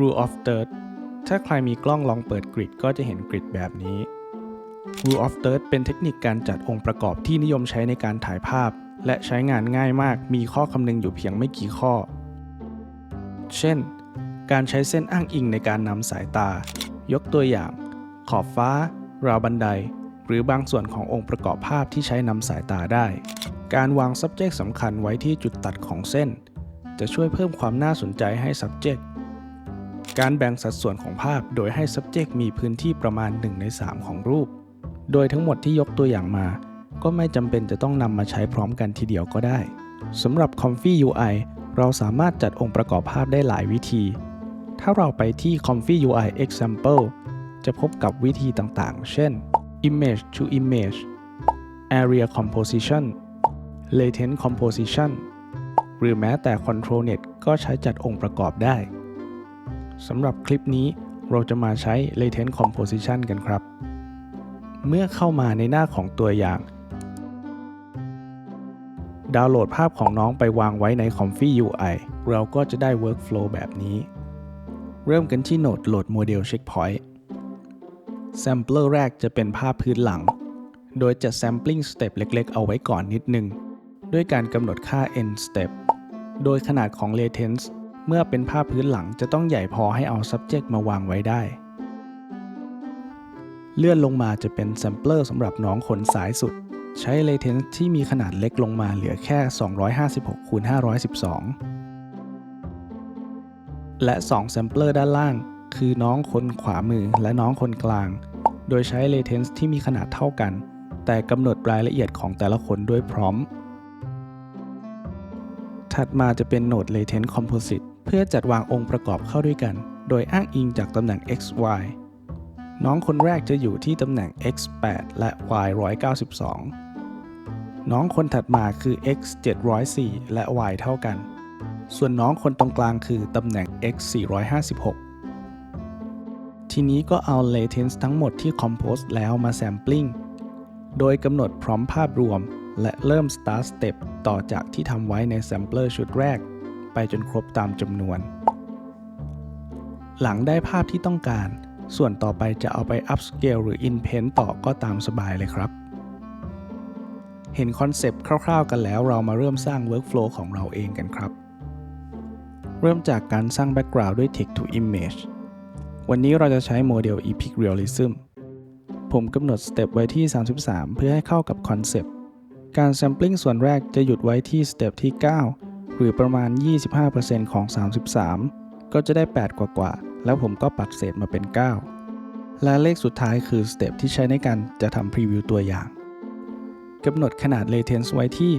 Rule of Third ถ้าใครมีกล้องลองเปิดกริดก็จะเห็นกริดแบบนี้ Rule of Third เป็นเทคนิคการจัดองค์ประกอบที่นิยมใช้ในการถ่ายภาพ และใช้งานง่ายมากมีข้อคำนึงอยู่เพียงไม่กี่ข้อ เช่น การใช้เส้นอ้างอิงในการนำสายตา ยกตัวอย่าง ขอบฟ้า ราวบันได หรือบางส่วนขององค์ประกอบภาพที่ใช้นำสายตาได้ การวาง subject สำคัญไว้ที่จุดตัดของเส้น จะช่วยเพิ่มความน่าสนใจให้ subject การแบ่งสัดส่วนของภาพโดยให้ subject มีพื้นที่ประมาณ 1 ใน 3 ของรูป โดยทั้งหมดที่ยกตัวอย่างมา ก็ไม่จำเป็นจะต้องนำมาใช้พร้อมกันทีเดียวก็ได้สำหรับ Comfy UI เราสามารถจัดองค์ประกอบภาพได้หลายวิธี ถ้าเราไปที่ Comfy UI Example จะพบกับวิธีต่างๆ เช่น Image to Image Area Composition Latent Composition หรือแม้แต่ Control Net ก็ใช้จัดองค์ประกอบได้ สำหรับคลิปนี้เราจะมาใช้ Latent Composition กันครับ เมื่อเข้ามาในหน้าของตัวอย่าง ดาวน์โหลดภาพของน้องไปวางไว้ใน Comfy UI เราก็จะได้ Workflow แบบนี้ เริ่มกันที่โหนดโหลดโมเดล Checkpoint Sampler แรกจะเป็นภาพพื้นหลัง โดยจะ Sampling Step เล็กๆ เอาไว้ก่อนนิดนึง ด้วยการกำหนดค่า end step โดยขนาดของ latence เมื่อเป็นภาพพื้นหลังจะต้องใหญ่พอให้เอา subject มาวางไว้ได้ เลื่อนลงมาจะเป็น sampler สำหรับน้องคนสายสุด ใช้ latence ที่มีขนาดเล็กลงมาเหลือแค่ 256คูณ512 และ 2 sampler ด้านล่าง คือน้องคนขวามือและน้องคนกลาง โดยใช้ latence ที่มีขนาดเท่ากัน แต่กำหนดรายละเอียดของแต่ละคนด้วยพร้อม ถัดมาจะเป็นโหนด latent composite เพื่อจัดวางองค์ประกอบเข้าด้วยกัน โดยอ้างอิงจากตำแหน่ง x y น้องคนแรกจะอยู่ที่ตำแหน่ง x 8และ y 192 น้องคนถัดมาคือ x 704และ y เท่ากัน ส่วนน้องคนตรงกลางคือตำแหน่ง x 456 ทีนี้ก็เอา latence ทั้งหมดที่ compose แล้วมา sampling โดยกำหนดพร้อมภาพรวม และเริ่ม start step ต่อจากที่ทำไว้ใน sampler ชุดแรก ไปจนครบตามจำนวน หลังได้ภาพที่ต้องการ ส่วนต่อไปจะเอาไป upscale หรือ inpaint ต่อก็ตามสบายเลยครับ เห็นคอนเซปต์คร่าวๆ กันแล้วเรามาเริ่มสร้าง workflow ของเราเองกันครับ เริ่มจากการสร้าง background ด้วย text to image วันนี้เราจะใช้โมเดล Epic Realism ผมกำหนดสเต็ปไว้ที่ 33 เพื่อให้เข้ากับคอนเซปต์ การ sampling ส่วนแรกจะหยุดไว้ที่สเต็ปที่ 9 หรือประมาณ 25%ของ 33 ก็จะได้ 8 กว่ากว่าๆแล้วผมก็ปัดเศษมาเป็น 9 และเลขสุดท้ายคือสเต็ปที่ใช้ในการจะทำพรีวิวตัวอย่างกำหนดขนาด latence ไว้ที่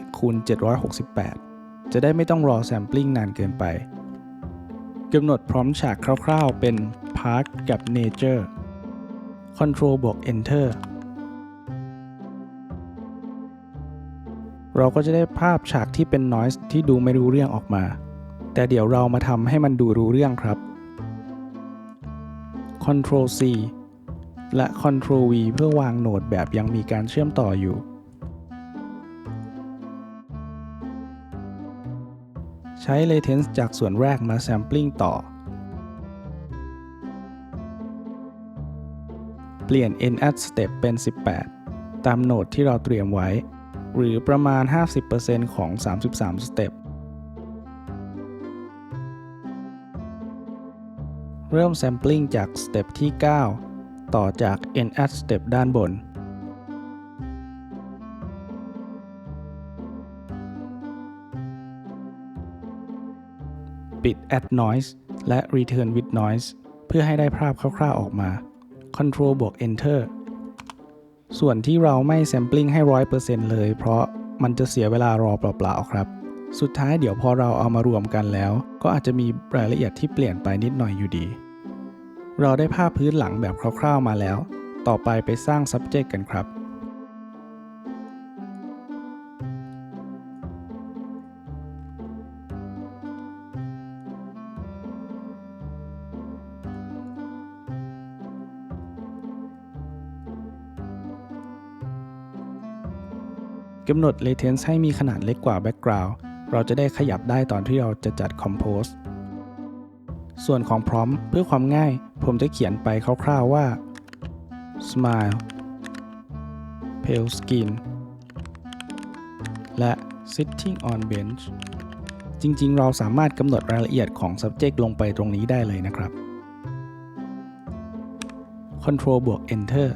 1024คูณ768 จะได้ไม่ต้องรอ sampling นานเกินไปกำหนดพร้อมฉากคร่าวๆเป็น Park กับ Nature Control บวก Enter เราก็จะได้ภาพฉากที่เป็น noise ที่ดูไม่รู้เรื่องออกมา แต่เดี๋ยวเรามาทำให้มันดูรู้เรื่องครับ Control C และ Control V เพื่อวางโหนดแบบยังมีการเชื่อมต่ออยู่ ใช้ latence จากส่วนแรกมา sampling ต่อ เปลี่ยน n at step เป็น 18 ตามโหนดที่เราเตรียมไว้ หรือประมาณ 50%ของ 33 สเต็ป เริ่ม sampling จากสเต็ปที่ 9 ต่อจาก n at step ด้านบน ปิด add noise และ return with noise เพื่อให้ได้ภาพคร่าวๆออกมา Control บวก Enter ส่วนที่เราไม่ sampling ให้ 100%เลย เพราะมันจะเสียเวลารอเปล่าๆครับ สุดท้ายเดี๋ยวพอเราเอามารวมกันแล้ว ก็อาจจะมีรายละเอียดที่เปลี่ยนไปนิดหน่อยอยู่ดี เราได้ภาพพื้นหลังแบบคร่าวๆมาแล้ว ต่อไปไปสร้าง subject กันครับ กำหนด latence ให้มีขนาดเล็กกว่า background เราจะได้ขยับได้ตอนที่เราจะจัด compose ส่วนของพร้อมเพื่อความง่าย ผมจะเขียนไปคร่าวๆว่า smile pale skin และ sitting on bench จริงๆ เราสามารถกำหนดรายละเอียดของ subject ลงไปตรงนี้ได้เลยนะครับ Control บวก Enter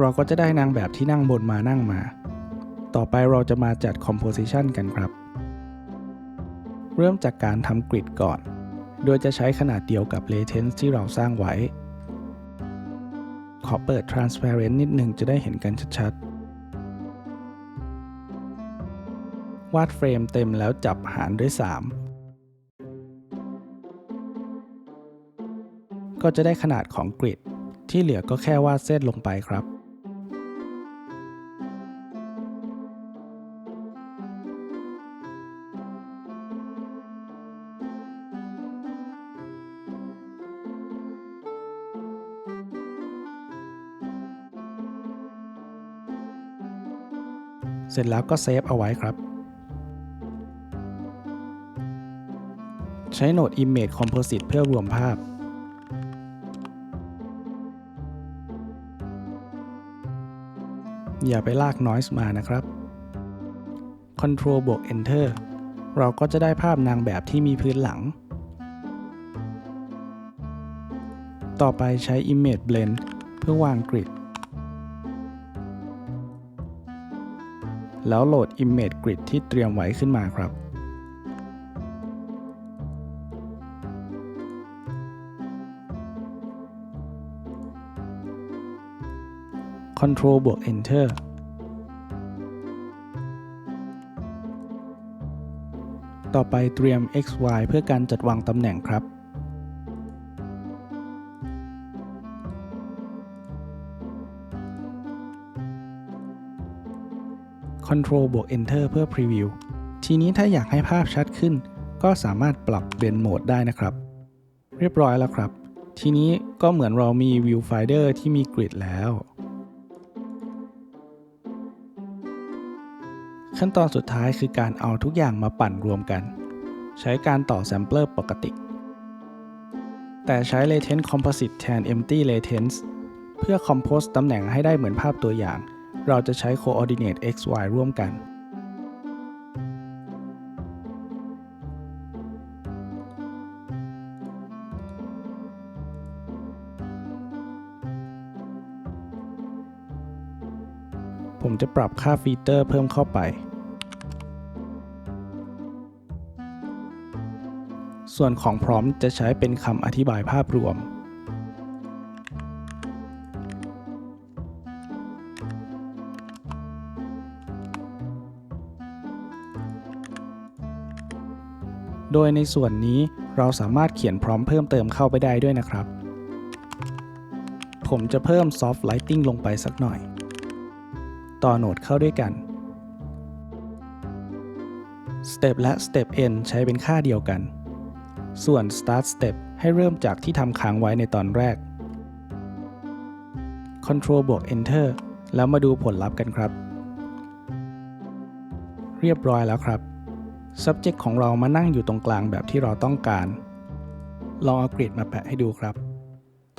เราก็จะได้นางแบบที่นั่งบนมานั่งมา ต่อไปเราจะมาจัด Composition กันครับ เริ่มจากการทำกริดก่อน โดยจะใช้ขนาดเดียวกับ Latence ที่เราสร้างไว้ ขอเปิด Transparent นิดหนึ่งจะได้เห็นกันชัดๆ วาดเฟรมเต็มแล้วจับหารด้วย 3ก็จะได้ขนาดของกริดที่เหลือก็แค่วาดเส้นลงไปครับ เสร็จแล้วก็เซฟเอาไว้ครับ ใช้โหนด Image Composite เพื่อรวมภาพ อย่าไปลาก Noise มานะครับ Ctrl บวก Enter เราก็จะได้ภาพนางแบบที่มีพื้นหลัง ต่อไปใช้ Image Blend เพื่อวางกริด แล้วโหลด Image Grid ที่เตรียมไว้ขึ้นมาครับ Ctrl บวก Enter ต่อไปเตรียม XY เพื่อการจัดวางตำแหน่งครับ Ctrl บวก Enter เพื่อ Preview ทีนี้ถ้าอยากให้ภาพชัดขึ้น ก็สามารถปรับเบนโหมดได้นะครับ เรียบร้อยแล้วครับ ทีนี้ก็เหมือนเรามี Viewfinder ที่มีกริดแล้ว ขั้นตอนสุดท้ายคือการเอาทุกอย่างมาปั่นรวมกัน ใช้การต่อแซมเปลอร์ปกติ แต่ใช้ Latent Composite แทน Empty Latence เพื่อ Compose ตำแหน่งให้ได้เหมือนภาพตัวอย่าง เราจะใช้ Coordinate x y ร่วมกัน ผมจะปรับค่าฟีเตอร์เพิ่มเข้าไป ส่วนของพร้อมจะใช้เป็นคำอธิบายภาพรวม โดยในส่วนนี้เราสามารถเขียนพร้อมเพิ่มเติมเข้าไปได้ด้วยนะครับ ผมจะเพิ่ม Soft Lighting ลงไปสักหน่อย ต่อโหนดเข้าด้วยกัน Step และ Step End ใช้เป็นค่าเดียวกัน ส่วน Start Step ให้เริ่มจากที่ทำค้างไว้ในตอนแรก Ctrl บวก Enter แล้วมาดูผลลัพธ์กันครับ เรียบร้อยแล้วครับ subject ของเรามานั่งอยู่ตรงกลางแบบที่เราต้องการ ลองเอากริดมาแปะให้ดูครับ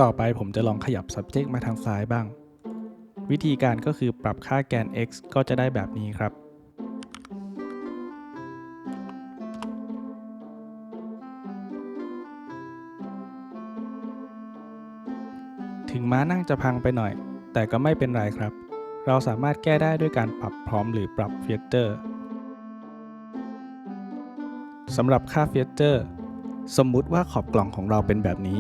ต่อไปผมจะลองขยับ subject มาทางซ้ายบ้าง วิธีการก็คือปรับค่าแกน x ก็จะได้แบบนี้ครับ ถึงม้านั่งจะพังไปหน่อย แต่ก็ไม่เป็นไรครับ เราสามารถแก้ได้ด้วยการปรับพร้อมหรือปรับเฟียเจอร์ สำหรับค่าเฟียเจอร์สมมุติว่าขอบกล่องของเราเป็นแบบนี้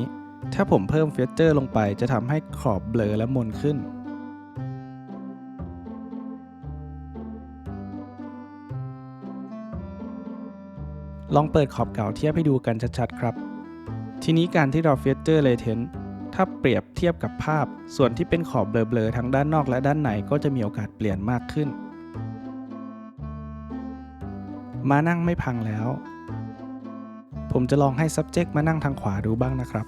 ถ้าผมเพิ่มเฟียเจอร์ลงไปจะทำให้ขอบเบลอและมนขึ้น ลองเปิดขอบเก่าเทียบให้ดูกันชัดๆครับ ทีนี้การที่เราเฟียเจอร์เลเทนถ้าเปรียบเทียบกับภาพ ส่วนที่เป็นขอบเบลอๆทั้งด้านนอกและด้านในก็จะมีโอกาสเปลี่ยนมากขึ้น มานั่งไม่พังแล้ว ผมจะลองให้ subject มานั่งทางขวาดูบ้างนะครับ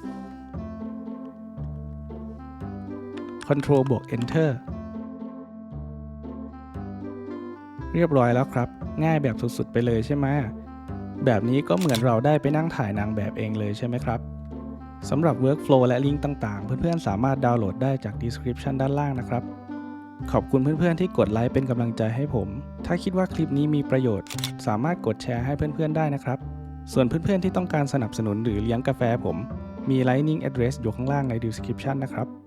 Ctrl บวก Enter เรียบร้อยแล้วครับ ง่ายแบบสุด ๆ ไปเลยใช่ไหมแบบนี้ก็เหมือนเราได้ไปนั่งถ่ายนางแบบเองเลยใช่ไหมครับสำหรับ Workflow และลิงก์ต่าง ๆ เพื่อน ๆ สามารถดาวน์โหลดได้จาก Description ด้านล่างนะครับ ขอบคุณเพื่อนๆที่กดไลค์เป็นกำลังใจให้ผม ถ้าคิดว่าคลิปนี้มีประโยชน์ สามารถกดแชร์ให้เพื่อนๆได้นะครับ ส่วนเพื่อนๆที่ต้องการสนับสนุนหรือเลี้ยงกาแฟผม มี Lightning Address อยู่ข้างล่างใน Description นะครับ